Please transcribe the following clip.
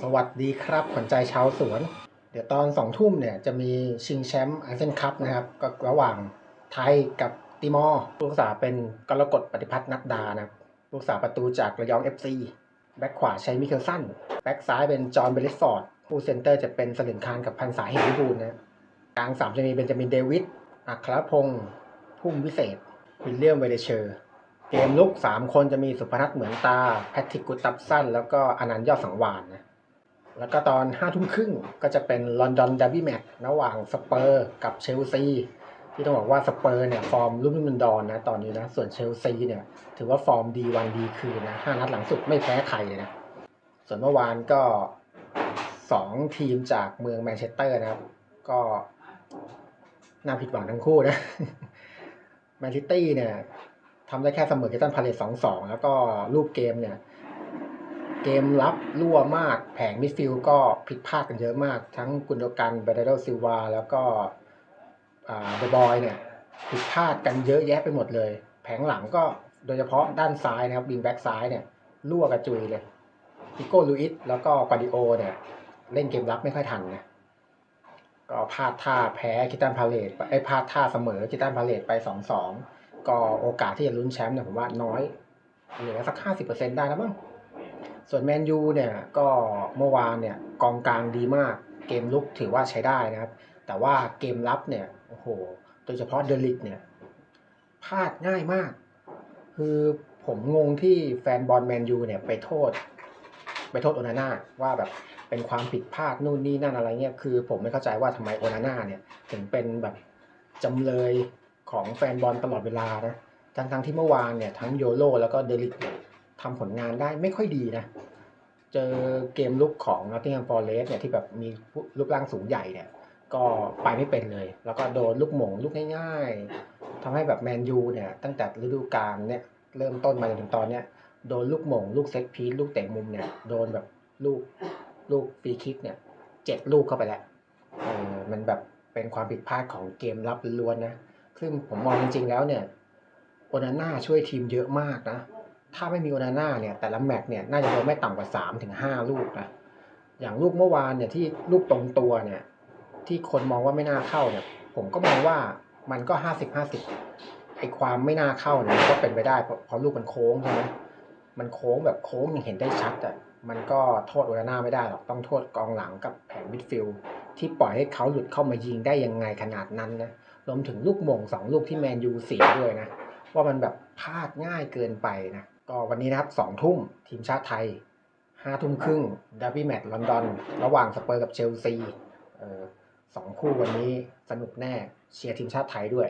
สวัสดีครับขวัญใจชาวสวน เดี๋ยวตอนสองทุ่มเนี่ยจะมีชิงแชมป์อาเซียนคัพนะครับก็ระหว่างไทยกับติมอร์ผู้รักษาเป็นกรกฎปฏิพัฒน์นัดดานะครับลูกษาประตูจากระยอง FC แบ็คขวาใช้มิเคลสันแบ็คซ้ายเป็นจอห์นเบลิสฟอร์ดผู้เซนเตอร์จะเป็นสลินคานกับพันษาเฮริบูลนะกลางสามจะมีเบนจามินเดวิดอัครพงษ์พุ่มวิเศษวิลเลียมเวเดเชอร์เกมลุก 3 คนจะมีสุพนัทเหมือนตา แพทริกกุตับสั้น แล้วก็อนันต์ยอดสังวานนะ แล้วก็ตอน5ทุ่มครึ่งก็จะเป็นลอนดอนเด r ร์บี้แมตช์ระหว่างสเปอร์กับเชลซีที่ต้องบอกว่าสเปอร์เนี่ยฟอร์มรุ่มรุ่มดอนนะตอนนี้นะส่วนเชลซีเนี่ยถือว่าฟอร์มดีวันดีคืนนะห้านัดหลังสุดไม่แพ้ใครเลยนะส่วนเมื่อวานก็2ทีมจากเมืองแมนเชสเตอร์นะครับ ก็น่าผิดหวังทั้งคู่นะแมนซิตี้เนี่ยทำได้แค่เสมอกับตันพาเลตสองสองแล้วก็รูปเกมเนี่ย เกมรับรั่วมาก แผงมิดฟิลก็ผิดพลาดกันเยอะมาก ทั้งกุนโดกันเบเดโดซิลวาแล้วก็เดอะบอยเนี่ยผิดพลาดกันเยอะแยะไปหมดเลย แผงหลังก็โดยเฉพาะด้านซ้ายนะครับวิงแบ็กซ้ายเนี่ยรั่วกระจุยเลยพิโก้ลูอิสแล้วก็กวาดิโอเนี่ยเล่นเกมรับไม่ค่อยทันนะก็พลาดท่าแพ้คิตันพาเลตไอ้พลาดท่าเสมอคิตันพาเลตไปสองสองก็โอกาสที่จะลุ้นแชมป์เนี่ยผมว่าน้อยเหลือสักห้าสิบเปอร์เซ็นต์ได้แล้วมั้ง ส่วนแมนยูเนี่ยก็เมื่อวานเนี่ยกองกลางดีมาก เกมลุกถือว่าใช้ได้นะครับ แต่ว่าเกมรับเนี่ยโอ้โหโดยเฉพาะเดลิกเนี่ยพลาดง่ายมาก คือผมงงที่แฟนบอลแมนยูเนี่ยไปโทษ ไปโทษโอนาน่าว่าแบบเป็นความผิดพลาดนู่นนี่นั่นอะไรเงี้ยคือผมไม่เข้าใจว่าทำไมโอนาน่าเนี่ยถึงเป็นแบบจำเลยของแฟนบอลตลอดเวลานะทั้งทั้งที่เมื่อวานเนี่ยทั้งโยโรแล้วก็เดลิกเนี่ย ทำผลงานได้ไม่ค่อยดีนะ เจอเกมลุกของ Nottingham Forest เนี่ยที่แบบมีรูปร่างสูงใหญ่เนี่ย ก็ไปไม่เป็นเลย แล้วก็โดนลูกหมงลูกง่ายๆทำให้แบบแมนยูเนี่ย ตั้งแต่ฤดูกาลเนี่ยเริ่มต้นมาจนถึงตอนเนี้ยโดนลูกหมงลูกเซ็ตพีซลูกเตะมุมเนี่ยโดนแบบลูกลูกฟรีคิกเนี่ยเจ็ดลูกเข้าไปแล้วเออมันแบบเป็นความผิดพลาดของเกมรับล้วนนะ ซึ่งผมมองจริงๆแล้วเนี่ยโอนาน่าช่วยทีมเยอะมากนะ ถ้าไม่มีโอนาน่าเนี่ยแต่ละแมตช์เนี่ยน่าจะโดนไม่ต่ำกว่าสามถึงห้าลูกนะอย่างลูกเมื่อวานเนี่ยที่ลูกตรงตัวเนี่ยที่คนมองว่าไม่น่าเข้าเนี่ยผมก็มองว่ามันก็ห้าสิบห้าสิบไอความไม่น่าเข้าเนี่ยก็เป็นไปได้เพราะเพราะลูกมันโค้งใช่ไหมมันโค้งแบบโค้งอย่างเห็นได้ชัดอะมันก็โทษโอนาน่าไม่ได้หรอกต้องโทษกองหลังกับแผงมิดฟิลด์ที่ปล่อยให้เขาหลุดเข้ามายิงได้ยังไงขนาดนั้นนะรวมถึงลูกมงสองลูกที่แมนยูเสียด้วยนะ ว่ามันแบบพลาดง่ายเกินไปนะ ก็วันนี้นะครับสองทุ่มทีมชาติไทยห้าทุ่มครึ่งดอร์บี้แมตช์ลอนดอน ระหว่างสเปอร์กับเชลซีสองคู่วันนี้สนุกแน่เชียร์ทีมชาติไทยด้วย